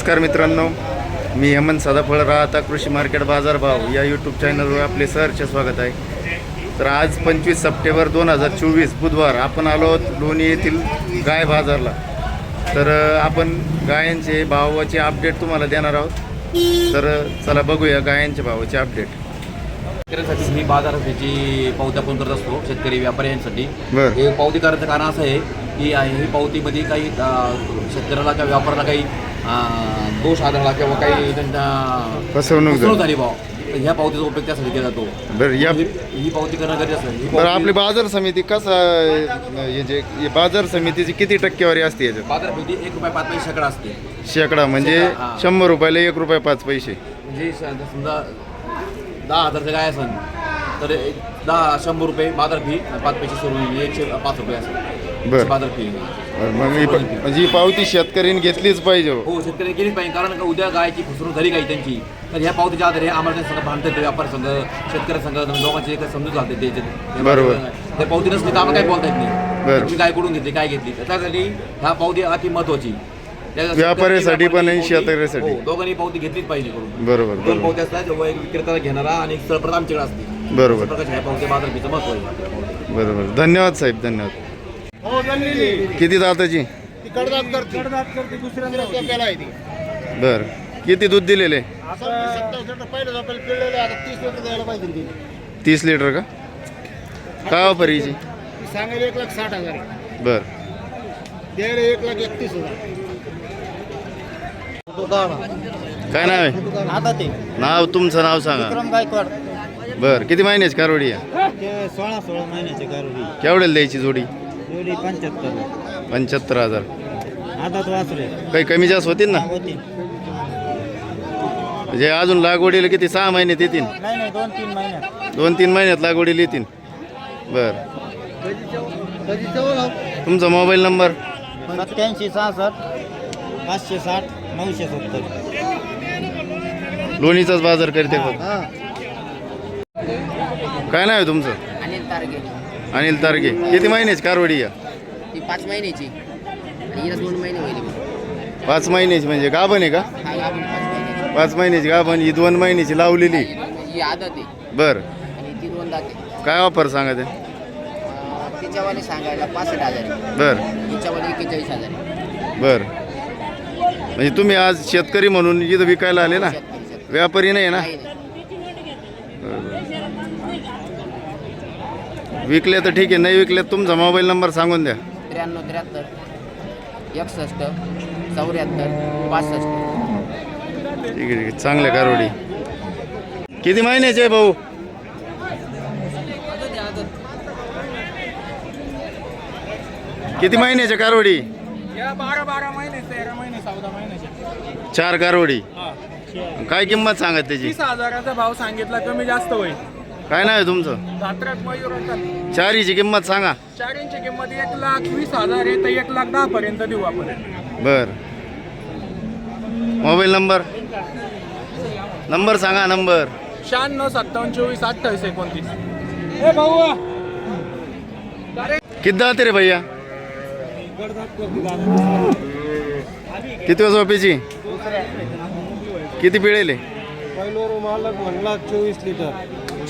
नमस्कार मित्रांनो. मी हेमंत सदाफळ राहता कृषी मार्केट बाजार भाव या यूट्यूब चॅनलवर आपले सहर्ष स्वागत आहे. तर आज पंचवीस सप्टेंबर दोन हजार चोवीस बुधवार आपण आलो आहोत लोणी येथील गाय बाजारला. तर आपण गायांचे भावाचे अपडेट तुम्हाला देणार आहोत. तर चला बघूया गायांच्या भावाचे अपडेट शेतकऱ्यांसाठी ही बाजारपेठेची पावती आपण करत असतो शेतकरी व्यापाऱ्यांसाठी. हे पावती करायचं कारण असं आहे की ही पावतीमध्ये काही शेतकऱ्याला किंवा व्यापाऱ्याला काही दोष आढळला किंवा काही त्यांना फसवणूक झाली. फसवणूक झाली भाव तर ह्या पावतीचा उपयोग त्यासाठी केला जातो. बरं या ही ही पावती करणं गरजेचं आहे. ही बरं पावती- आपली बाजार समिती कसा हे जे हे बाजार समितीची किती टक्केवारी असते याच्यात? बाजारपेठी एक रुपये पाच पैसे शेकडा असते. शेकडा म्हणजे शेकडा, हां. शंभर रुपयाला एक रुपये पाच पैसे. म्हणजे स- समजा दहा हजारचं काय असेल तर एक दहा शंभर रुपये बाजार फी पाच पैसे सुरू होईल एकशे पाच रुपये असेल. बरं. बाजार फी बरं, मग मी प- म्हणजे ही पावती शेतकऱ्यांनी घेतलीच पाहिजे हो. हो शेतकरी केलीच पाहिजे कारण का उद्या गायची फसवणूक झाली काही त्यांची तर ह्या पावतीच्या आधारे आम्हाला संघ भांडतात ते व्यापार संघ शेतकरी संघ दोघांचे एक समजूत घालते ते ते- बरोबर. ते पावती नसली तर आम्हाला काही बोलता येत नाही बरं. तुम्ही काय कुठून घेतली काय घेतली त्यासाठी ह्या पावती अति महत्वाची त्या- व्यापाऱ्यासाठी पण आणि पावती- शेतकऱ्यासाठी. हो, दोघांनी पावती घेतलीच पाहिजे करून बरोबर दोन बरोबर पावत्या असतात जेव्हा एक विक्रेता घेणारा आणि एक सरप्रत आमच्याकडे असते बरोबर. प्रकारच्या ह्या पावत्या बाजारपेठेचं महत्त्व आहे बरोबर धन्यवाद साहेब धन्यवाद किती दाताची बर. किती दूध दिलेले? तीस लिटर का? काय ऑफर हिची? ती सांगायला एक लाख साठ हजार. बर. द्यायला एक लाख एकतीस हजार. काय नाव आहे? आता ते. नाव तुमचं नाव सांगा. विक्रम गायकवाड. बर. किती महिन्याची कारवडी आहे? सोळा सोळा महिन्याचे गारुडी केवढ्याला द्यायची जोडी? पंच्याहत्तर. पंच्याहत्तर हजार. काही कमी जास्त होतील ना? होती म्हणजे अजून लागवडीला किती? सहा महिन्यात येतील. नाही नाही दोन तीन महिन्यात. दोन तीन महिन्यात लागवडीला येतील. बर. तुमचा मोबाईल नंबर? सत्याऐंशी सहासष्ट पाचशे साठ नऊशे सत्तर. लोणीचाच बाजार करते हां. काय नाव आहे तुमचं? अनिल तारगे. अनिल तारगे. किती महिन्याची कारवडी आहे ती पाच महिन्याची. आणि हिला दोन महिने होईल. पाच महिन्याची म्हणजे गाभण आहे का? हा गाभण पाच महिन्याची. पाच महिन्याची गाभण ही दोन महिन्याची लावलेली. ही- आदत आहे. बर. आणि ती दोन दाते काय ऑफर सांगा ते? अं, तिच्यावाले सांगायला पासष्ट हजार आहे. बर. हिच्यावाले एक्केचाळीस हजार आहे. बर. म्हणजे तुम्ही आज शेतकरी म्हणून इथं विकायला आले ना? शेतकरी शेतकरी. व्यापारी नाही ना? नाही नाही. विकले तर ठीक आहे नाही विकले तुमचा मोबाईल नंबर सांगून द्या. त्र्याण्णव त्र्याहत्तर एकसष्ट चौऱ्याहत्तर पासष्ट. ठीक आहे ठीक आहे. चांगल्या कारवडी. किती महिन्याचे आहे भाऊ? किती महिन्याच्या कारवडी? या बारा बारा महिने तेरा महिने चौदा महिन्याचे. चार कारवडी. काय किंमत सांगत त्याची? तीस हजाराचा भाव सांगितला कमी जास्त होईल. काय नाव आहे तुमचं? धात्रात मयूर होतात चारीची किंमत सांगा. चारींची किंमत एक लाख वीस हजार आहे तर एक लाख दहा पर्यंत देऊ आपण. बर. Mobile number? नंबर सांगा नंबर. शहाण्णव सत्तावन्न चोवीस अठ्ठावीस एकोणतीस. ए भाऊ किती दाते रे भैया? किती वाज झोपेची? किती पिळेले? पहिलो मालक म्हणला चोवीस लिटर.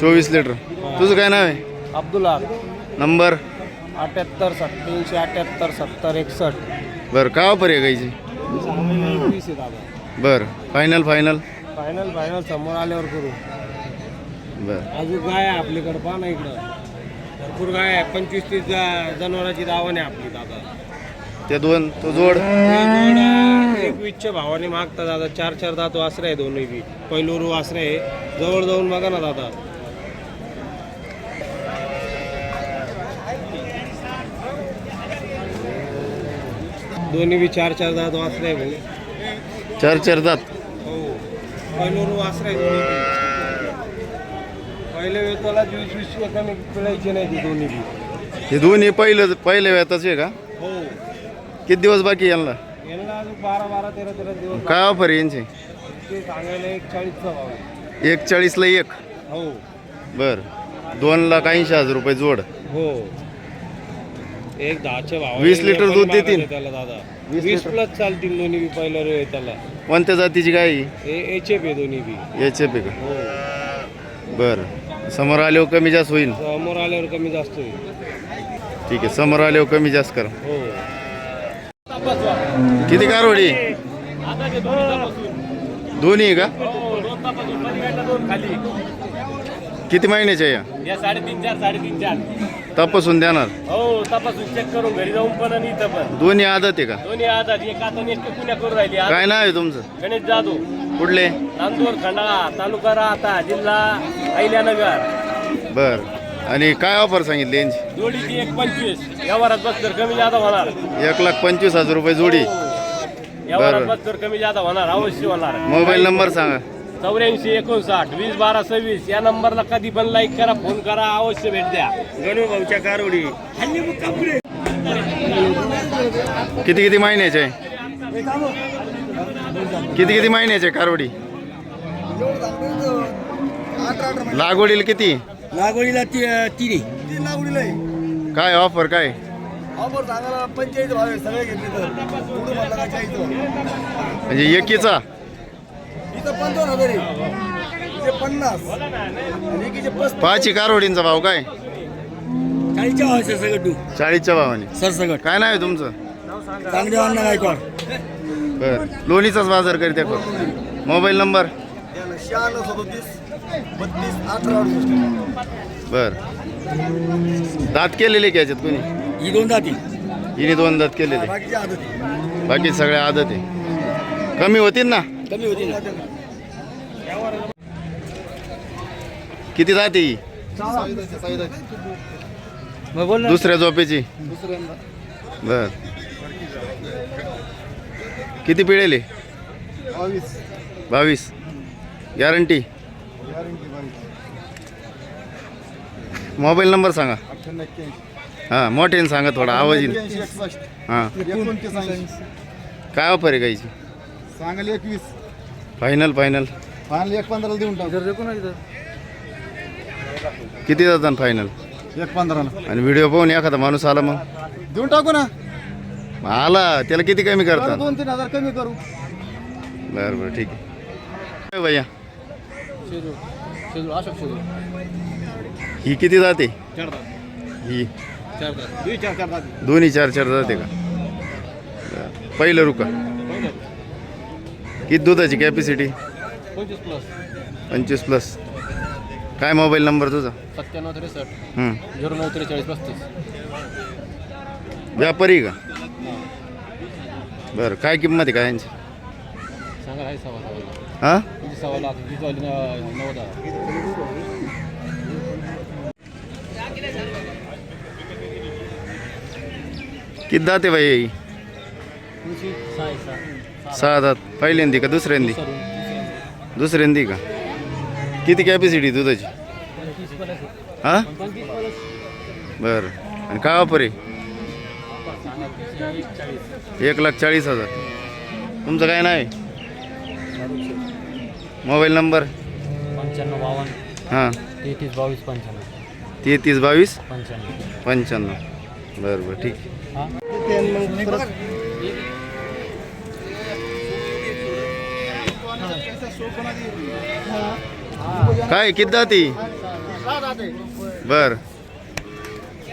चोवीस लिटर. तुझं काय नाव आहे? अब्दुल्ला नंबर? अठ्याहत्तर सत्याऐंशी अठ्याहत्तर सत्तर एकसष्ट. बरं का ऑफर आहे वीस आहे दादा बरं फायनल फायनल फायनल फायनल समोर आल्यावर करू. बरं. अजून गाय आहे आपल्याकडं पहा ना इकडं. भरपूर गाय आहे. पंचवीस तीस जा- जनावरांची दावण आहे आपली दादा. ते दोन तो जोड? हे जोड, अं, एक वीसच्या भावाने मागता दादा. चार चार दात वासरे आहे दोन्ही बी. पैलूर वासरे आहे. जवळ जाऊन बघा ना दादा. दोन्ही बी चार चार दात वासरे आहे भाऊ. चार चार दात? हो. पहिलोर वासरे आहे दोन्ही बी पहिले वेताला वीस वीस कमी पिळायचे नाही ते दोन्ही बी. हे दोन्ही पहिलं पहिल्या वेताचे आहे का? हो. किती दिवस बाकी आहे यांना? यांना अजून बारा बारा तेरा तेरा दिवस काय ऑफर आहे यांची? ते सांगायला एक चाळीसचा भाव आहे. एक चाळीसला एक. हो. बरं. दोन लाख ऐंशी हजार रुपये जोड. हो. एक दहाच्या भाव वीस लिटर दूध देतील? त्याला दादा. वीस वीस लिटर. प्लस चालतील दोन्ही बी पहिलं रे त्याला. कोणत्या जातीची गाय? आहे एच एफ आहे दोन्ही बी. एच एफ आहे का? हो. बरं. समोर आल्यावर कमी जास्त होईल. समोर आल्यावर कमी जास्त होईल. ठीक आहे समोर आल्यावर कमी जास्त करा. हो. किती कारवडी? दोन्ही आहे का? किती महिन्याच्या या? या साडेतीन चार साडेतीन चार. तपासून देणार. हो तपासून चेक करून घरी जाऊन पण आणि इथं पण. दोन्ही आदत आहे का? दोन्ही आधार एक आता एक पुण्या करून राहिली? आज काय नाव आहे तुमचं? गणेश जाधव. कुठले? नांदूर खंडाळा तालुका राहता जिल्हा अहिल्यानगर. बर. आणि काय ऑफर सांगितली यांची? जोडीची एक पंचवीस. व्यवहारात बस तर कमी जादा होणार. एक लाख पंचवीस हजार रुपये जोडी. व्यवहारात बरं. बस तर कमी जादा होणार अवश्य होणार. मोबाईल नंबर सांगा. चौऱ्याऐंशी एकोणसाठ वीस बारा सव्वीस या नंबरला कधी पण लाईक करा फोन करा अवश्य भेट द्या. गणू भाऊच्या कारवडी. किती किती महिन्याचे? आहे किती किती महिन्याचे आहे कारवडी? लागवडीला किती? लागवडीला ती तिने तीन लागवडीला आहे. काय ऑफर काय? ऑफर सांगायला आहे सगळे घेतले तर. म्हणजे एकीचा? इथं पंचावन्न हजार आहे. इथे पन्नास. आणि एकीचे पस्तीस पाचही कारवडींचा भाव काय? चाळीसच्या भावाचे सगळं टू चाळीसच्या भावाने. सरसगट काय नाव आहे तुमचं? चांगले अन्न गायकवाड. बर. लोणीचाच बाजार करते मोबाईल नंबर? शहाण्णव सदोतीस बत्तीस अठरा अडुसष्ट. बर. दात केलेले की याच्यात कोणी? ही दोन जाती हिने दोन दात केलेले. आदत. बाकी सगळ्या आदत आहे. कमी होतील ना? कमी होती ना किती जाते? ही दुसऱ्या झोपेची. बर. किती पिळेले? बावीस. गॅरंटी? मोबाईल नंबर सांगा. हां मोठ्याने सांगा थोडा आवाज येईल. हां. काय ऑफर आहे गाईची? सांगायला एकवीस. फायनल फायनल फायनल एक पंधराला देऊन टाक. किती जातात फायनल एक पंधराला. आणि व्हिडिओ पाहून एखादा माणूस आला मग? देऊन टाकू ना. आला त्याला किती कमी करतात? दोन तीन हजार कमी करू. बरं बरं ठीक आहे. काय भैया. अशोक शेजू ही किती जाते? ही. दोन्ही चार चार जाते. का? बरं. पहिलं रुका. किती दुधाची कॅपॅसिटी पंचवीस प्लस. पंचवीस प्लस. काय मोबाईल नंबर तुझा? सत्त्याण्णव त्रेसष्ट. हं. झिरो नऊ त्रेचाळीस पस्तीस. व्यापारी का? बरं काय किंमत आहे काय यांची? सांगा आहे सव्वा सव्वा हां? तुझी सव्वा लाख तुझी वाली नव्वद हजार. किती जाते बाई? सहा दात. पहिल्यांदी का दुसऱ्यांदी. दुसऱ्यांदी का? किती कॅपॅसिटी दुधाची? हां? बरं. आणि काय वापर आहे? एक लाख चाळीस हजार. तुमचं काय नाव आहे? Mobile number? पंच्याण्णव बावन्न. हां. तेहतीस बावीस पंच्याण्णव. तेहतीस बावीस? पंच्याण्णव. पंच्याण्णव. बरं बरं. ठीक. काय किती जाती? बर.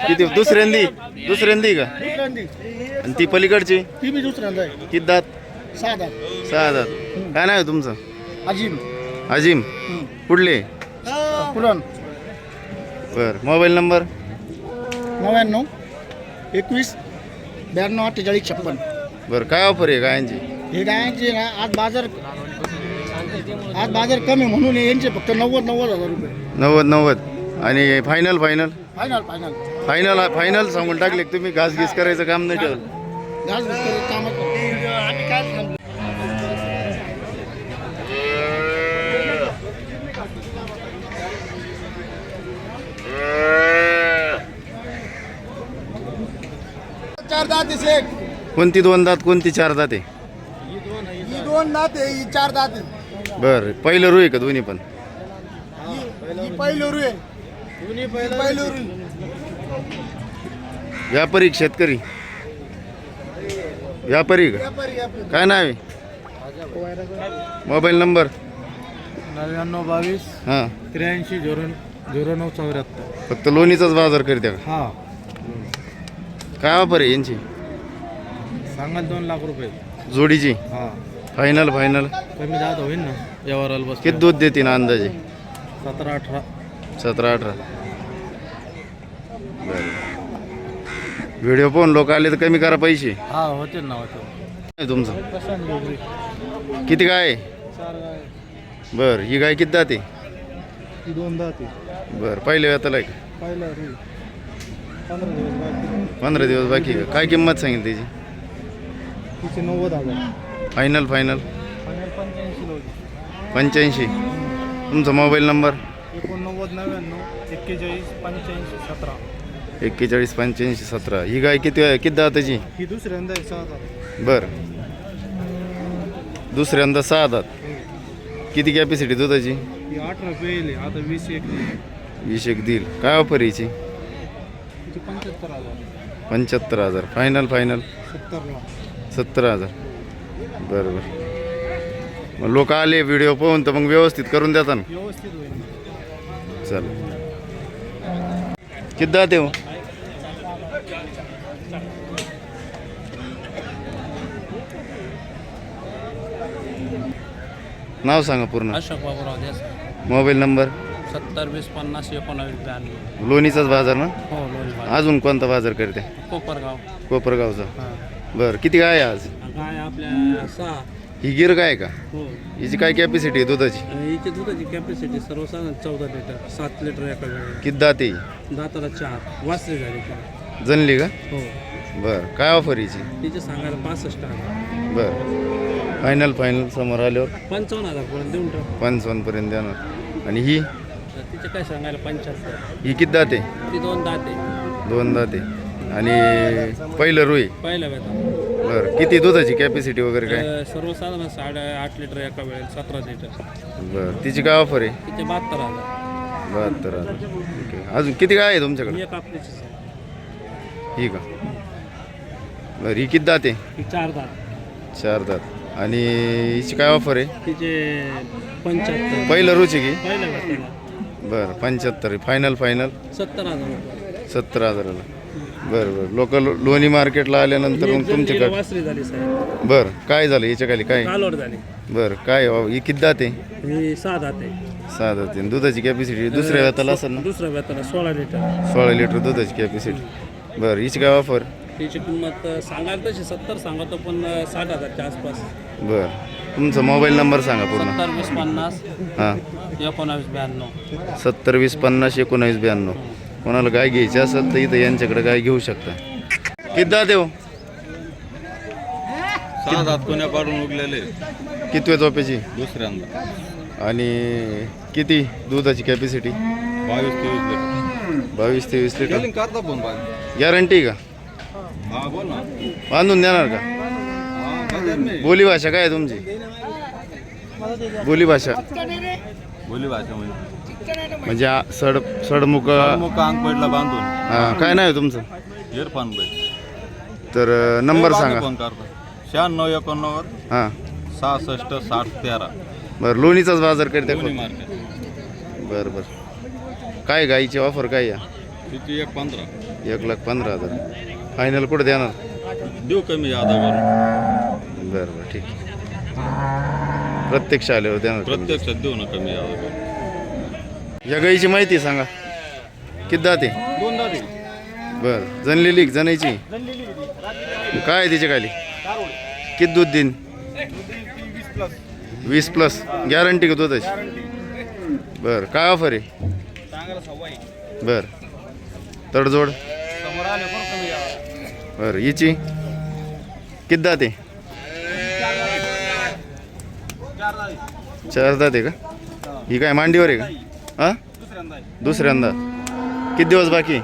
किती दुसऱ्यांदी? दुसऱ्यांदी का? आणि ती पलीकडची? ती दुसऱ्यांदा आहे. किती दात? साधा सहा दात. काय नाव आहे तुमचं? अजिम. अजिम. कुठले? पुरण. बर. Mobile number? नव्याण्णव एकवीस ब्याण्णव अठ्ठेचाळीस छप्पन. बरं. काय ऑफर आहे गायांची? हे गायांचे ना आज बाजार आज बाजार कमी म्हणून यांचे फक्त नव्वद नव्वद हजार रुपये. नव्वद नव्वद. आणि final final final final final final सांगून टाकले का तुम्ही? घास घीस करायचं काम नाही ठेवलं घास घास आम्ही काय थांबलो चार दात आहे कोणती दोन दात कोणती चार दात आहे ही दोन दात आहे ही चार दात आहे. बरं पहिलं रू आहे का दोन्ही पण? पहिलं रू आहे. पहिलं रू आहे. व्यापारी का शेतकरी. व्यापारी का? काय नाव आहे? Mobile number? नव्याण्णव बावीस हां. त्र्याऐंशी झिरो झिरो नऊ चौऱ्याहत्तर. फक्त लोणीचाच बाजार करते का? हा. काय वापर आहे यांची? सांगाल दोन लाख रुपये. जोडीची? हा. फायनल फायनल कमी जात होईल ना व्यवहाराला बस किती दूध देते ना अंदाजे? सतरा अठरा. सतरा अठरा. बरं. व्हिडिओ पाहून लोक आले तर कमी करा पैसे. हा होतील ना होते तुमचं? किती गाय? आहे गाय. बरं ही गाय किती जाते? दोन दहा ते बरं आहे का? पहिला रे. पंधरा दिवस बाकी. पंधरा दिवस बाकी. आहे का? काय किंमत सांगितली त्याची? तिचे नव्वद हजार. फायनल फायनल पंच्याऐंशी. तुमचा मोबाईल नंबर एकोणनव्वद नव्याण्णव एक्केचाळीस पंच्याऐंशी सतरा. एक्केचाळीस पंच्याऐंशी सतरा. ही गाय किती किती दाताची? ही दुसऱ्यांदा सहा हजार बरं. दुसऱ्यांदा सहा दात. किती कॅपॅसिटी दुधाची? ही अठरा पेले आता वीस एक वीस एक देईल. काय ऑफर याची पंच्याहत्तर हजार. पंच्याहत्तर हजार. फायनल फायनल सत्तर हजार. बरं बरं मग लोक आले व्हिडिओ पाहून तर मग व्यवस्थित करून देता ना. व्यवस्थित होईल. चालेल किती हो? नाव सांगा पूर्ण. अशोक बाबूराव देसाई. Mobile number? सत्तर वीस पन्नास एकोणावीस ब्याण्णव. लोणीचाच बाजार ना? हो लोणी अजून कोणता बाजार करते? कोपरगाव. कोपरगावचा. हां. बरं किती काय आहे आज? गाय आपल्या सहा. ही गिर काय का? हो. हिची काय कॅपॅसिटी आहे दुधाची? हिची दुधाची कॅपॅसिटी सर्वसाधारण चौदा लिटर सात लिटर एका वेळेला. किती दाते दाताला चार. वासरी झाली का? जनली का? हो. बरं काय ऑफर हिची? तिचे सांगायला पासष्ट हजार. बरं. फायनल फायनल समोर आल्यावर? पंचावन्न हजार पर्यंत देऊन टाक. पंचावन्नपर्यंत देणार. आणि ही? तिचे काय सांगायला पंच्याहत्तर. ही किती दाते ती दोन दाते दोन दाते आणि पहिलं रुई. पहिल्या वेळा बरं किती दुधाची कॅपॅसिटी वगैरे काय? सर्वसाधारण साडे आठ लिटर एका वेळेला सतरा लिटर. बरं तिची काय ऑफर आहे? तिचे बहात्तर हजार. बहात्तर आहे अजून किती काय आहे तुमच्याकडे? ही एक आपलीची ही का? बरं ही किती दाते ही चार दात. चार दात. आणि हिची काय ऑफर आहे? तिचे पंच्याहत्तर. पहिलं रुची की? बरं पंच्याहत्तर फायनल फायनल सत्तर हजार सत्तर हजाराला. बरं बरं. लोक लोणी मार्केटला आल्यानंतर मग तुमच्याकडे वासरी झाली साहेब. बरं काय झालं याच्या खाली काय? कालवड झाली. बरं काय वाव, ही किती दाते ही सहा दाते सहा दाते दुधाची कॅपॅसिटी दुसऱ्या वेताला असेल ना? दुसऱ्या वेताला सोळा लिटर. सोळा लिटर दुधाची कॅपॅसिटी बरं हिची काय ऑफर तिची किंमत सांगायला तशी सत्तर सांगतो पण साठ हजारच्या आसपास. बरं. तुमचा मोबाईल नंबर सांगा पूर्ण. सत्तर वीस पन्नास हां. एकोणावीस ब्याण्णव. सत्तर वीस पन्नास एकोणावीस ब्याण्णव. कोणाला गाय घ्यायची असेल तर इथं यांच्याकडे गाय घेऊ शकता. किती दाते हो? सहा दात कोण्या पाडून उगलेले? किती वेळ झोपेची? दुसऱ्यांदा. आणि किती दुधाची कॅपॅसिटी बावीस तेवीस लिटर. बावीस तेवीस लिटर. करता पाहिजे गॅरंटी का? हा बोल ना. बांधून देणार का? हा बाजार नाही बोली भाषा काय आहे तुमची? बोली भाषा बोली भाषा म्हणजे? म्हणजे आ- सड सडमुख मग अंग पडला बांधून. हां काय नाही तुमचं? इरफान भाई. तर अ, नंबर सांगा. फोन करता. शहाण्णव एकोणनव्वद हां. सहासष्ट साठ तेरा. बरं लोणीचाच बाजार करते दोन्ही? मार्केट. बरं बरं. काय गाईची ऑफर काय या किती एक पंधरा. एक लाख पंधरा हजार. फायनल कुठं देणार? देऊ कमी यादा करून? बरं बरं ठीक आहे. प्रत्यक्ष आल्यावर देणार. प्रत्यक्षात देऊ ना कमी यादा करून. या गाईची माहिती सांगा. किती दाते दोन दाते बरं जनलेली का जनायची काय आहे तिच्या खाली किती दूध देईन? वीस प्लस गॅरंटी का दुधाची? बरं काय ऑफर आहे? बरं. तडजोड? बरं हिची? किती दाते चार दाते का? ही. काय मांडीवर आहे का? हां? दुसऱ्यांदा किती दिवस बाकी?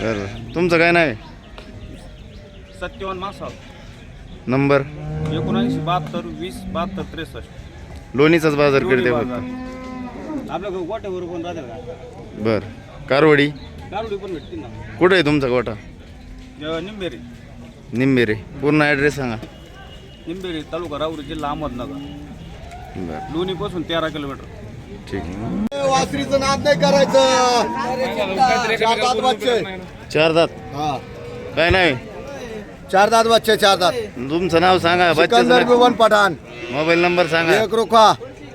बरं तुमचं काय नाव आहे? सत्तेवन मासा नंबर? एकोणऐंशी बहात्तर वीस बहात्तर त्रेसष्ट. लोणीचाच बाजार करते. आपल्या गोट्यावर पण राहते बरं. कारवडी? गारुडी पण भेटते ना. कुठं आहे तुमचा जेव्हा निंबेरी. निंबेरे. पूर्ण ॲड्रेस सांगा. निंबेरी तालुका राऊरी जिल्हा अहमदनगर. बरं. लोणीपासून तेरा किलोमीटर. ठीक वासरीचं नाद नाही करायचं. चार दात बच्चे चार दात? हा. काय नाही? चार दात बच्चे चार दात. तुमचं नाव सांगा सिकंदर बच्चा बिवन पठाण. मोबाईल नंबर सांगा. एक रुखा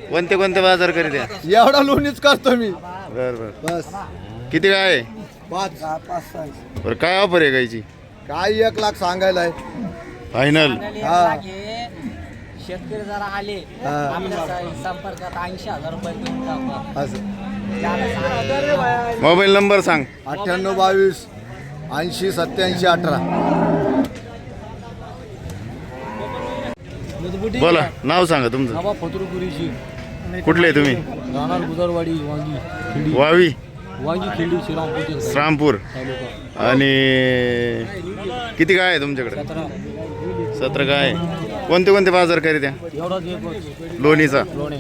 कोणते कोणते बाजार करीत द्या एवढा लोणीच करतो मी. बरं बरं. बस. किती काय आहे? पाच. बरं काय ऑफर आहे गायची काय एक लाख सांगायला आहे फायनल. हा. शेतकरी जरा आले हा. आपल्या स- संपर्कात ऐंशी हजार रुपये देऊन टाकू. असं. त्याला सांगा. मोबाईल नंबर सांग. अठ्ठ्याण्णव बावीस ऐंशी सत्याऐंशी अठरा. बोला नाव सांगा तुमचं. बाबा फतुरपुरीची कुठले आहे तुम्ही? राहणार गुदरवाडी वांगी वावी. वांगी श्रीरामपूर श्रामपूर तालुका. आणि किती काय आहे तुमच्याकडे? सतरा. सतरा काय आहे? कोणते कोणते बाजार करीत द्या एवढाच एकच लोणीचा? लोणे.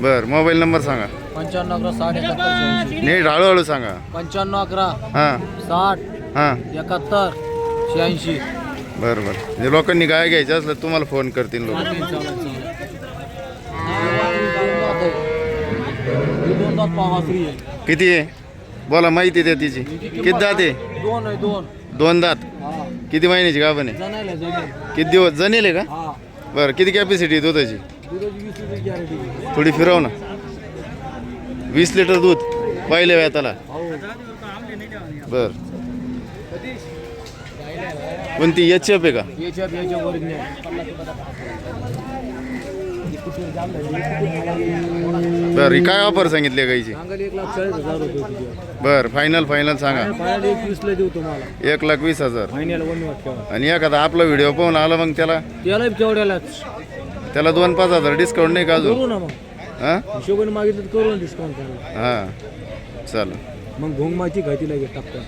बर मोबाईल नंबर सांगा. पंच्याण्णव अकरा साठ एकाहत्तर नीट हळूहळू सांगा. पंच्याण्णव अकरा हां. साठ हां. एकाहत्तर शहाऐंशी. बरं बरं. म्हणजे लोकांनी गाय घ्यायचं असलं तुम्हाला फोन करतील लोक. दोन दात पावा फ्री आहे. किती आहे? बोला माहिती द्या तिची. किती दात आहे? दोन आहे दोन. दोन दात. हा. किती महिन्याची गाभण आहे? जणायला जमीन किती दिवस? जणेल आहे का? हा. बरं किती कॅपॅसिटी आहे दुधाची? थोडी फिरव ना. वीस लिटर दूध पाहिले वेळाला बर. कोणती एच एफ आहे का याच्यात याच्या वर नाही बरं ही काय ऑफर सांगितली गाईची? सांगाल एक लाख चाळीस हजार रुपये तुझ्या बरं फायनल फायनल सांगा. एक वीसला देऊ तुम्हाला. एक लाख वीस हजार. फायनल वन आणि एखादा आपला व्हिडिओ पाहून आला मग त्याला? त्याला केवढ्यालाच? त्याला दोन पाच हजार डिस्काउंट नाही का अजून? करू ना मग. हां? हिशोबाने मागितलं तर करू ना डिस्काउंट हां. चालेल मग भोंग माहिती घायती लागेल टाकता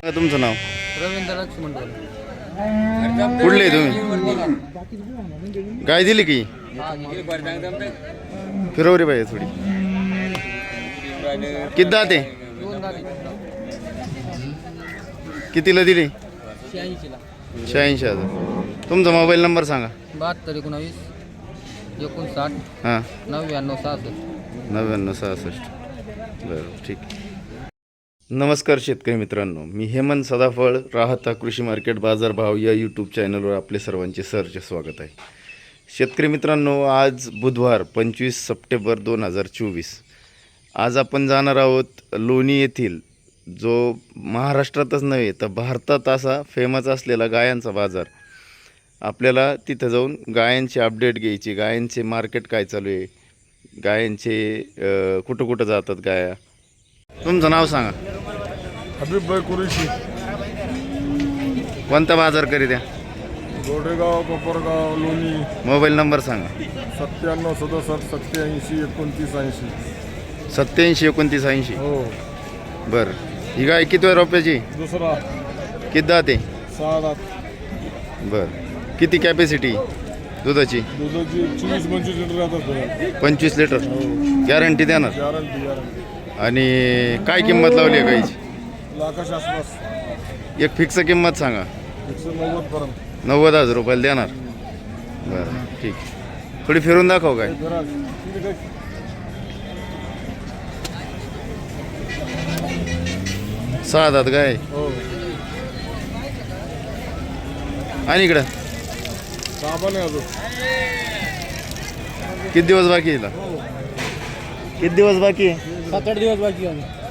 सांगा तुमचं नाव? रवींद्र लक्ष्मण कुठले तुम्ही? गाय दिली की? फिरव रे बाई थोडी. किती दाते? कितीला दिली? शहाऐंशी हजार. तुमचा मोबाईल नंबर सांगा. बहात्तर एकोणावीस एकोणसाठ हां. नव्याण्णव सहासष्ट. नव्याण्णव सहासष्ट. बरं ठीक. नमस्कार शेतकरी मित्रांनो मी हेमंत सदाफळ राहता कृषी मार्केट बाजारभाव या यूट्यूब चॅनलवर आपले सर्वांचे सरचे स्वागत आहे. शेतकरी मित्रांनो आज बुधवार पंचवीस सप्टेंबर दोन हजार चोवीस. आज आपण जाणार आहोत लोणी येथील जो महाराष्ट्रातच नव्हे तर भारतात असा फेमस असलेला गायांचा बाजार. आपल्याला तिथं जाऊन गायांचे अपडेट घ्यायची गायांचे मार्केट काय चालू आहे गायांचे कुठं कुठं जातात गाया तुमचं नाव सांगा. हबीबभाई कुरेशी. कोणता बाजार करी द्या गोडेगाव कोपरगाव लोणी. मोबाईल नंबर सांगा. सत्त्याण्णव सदुसष्ट सत्याऐंशी एकोणतीस ऐंशी. सत्याऐंशी एकोणतीस ऐंशी. हो. बरं. ही गाय किती रुपयाची? दुसरा. किती दाते सहा दात. बरं. किती कॅपॅसिटी दुधाची? दुधाची चोवीस पंचवीस लिटर राहतात पंचवीस लिटर. गॅरंटी देणार? गॅरंटी गॅरंटी आणि काय किंमत लावली आहे लाखाच्या आसपास. एक फिक्स किंमत सांगा. एकशे नव्वद पर्यंत. नव्वद हजार रुपयाला देणार. बरं ठीक थोडी फिरून दाखव काय? जरा ठीक आहे सहा दात गाय हो. आणि इकडं? साबण आहे अजून. किती दिवस बाकी आहे हिला? किती दिवस बाकी आहे? सात आठ दिवस बाकी आहे